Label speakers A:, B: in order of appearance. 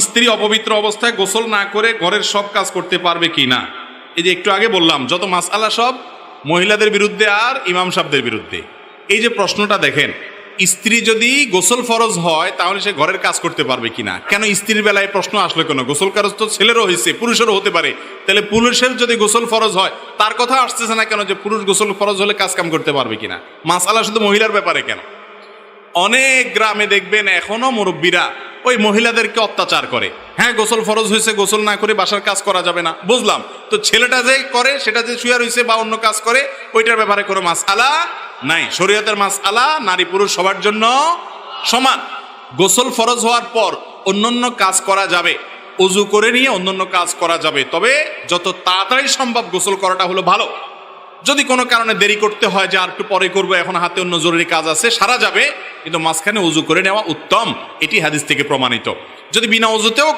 A: স্ত্রী অপবিত্র অবস্থায় গোসল না করে ঘরের সব কাজ করতে পারবে কি না? এই যে একটু আগে বললাম, যত মাসালা সব মহিলাদের বিরুদ্ধে আর ইমাম সাহেবদের বিরুদ্ধে। এই যে প্রশ্নটা দেখেন, স্ত্রী যদি গোসল ফরজ হয়, তাহলে সে ঘরের কাজ করতে পারবে কিনা কেন স্ত্রীর বেলায় প্রশ্ন আসলো কেন? গোসল কাজ তো ছেলেরও হয়েছে পুরুষেরও হতে পারে। তাহলে পুরুষের যদি গোসল ফরজ হয়, তার কথা আসতেছে না কেন যে পুরুষ গোসল ফরজ হলে কাজ কাম করতে পারবে কিনা মাসালা শুধু মহিলার ব্যাপারে কেন? অনেক গ্রামে দেখবেন এখনও মুরব্বীরা ওই মহিলাদেরকে অত্যাচার করে। হ্যাঁ গোসল ফরজ হয়েছে, গোসল না করে বাসার কাজ করা যাবে না। বুঝলাম। তো ছেলেটা যে করে, সেটা যে শুয়ার হয়েছে বা অন্য কাজ করে, ওইটার ব্যাপারে কোনো মাস আলা নাই। শরীয়তের মাস আলা নারী পুরুষ সবার জন্য সমান। গোসল ফরজ হওয়ার পর অন্যান্য কাজ করা যাবে। উজু করে নিয়ে অন্যান্য কাজ করা যাবে। তবে যত তাড়াতাড়ি সম্ভব গোসল করাটা হলো ভালো। যদি কোনো কারণে দেরি করতে হয় যে আর একটু পরে করব, এখন হাতে অন্য জরুরি কাজ আছে, সারা যাবে। কিন্তু মাঝখানে উজু করে নেওয়া উত্তম। এটি হাদিস থেকে প্রমাণিত। যদি বিনা উজুতেও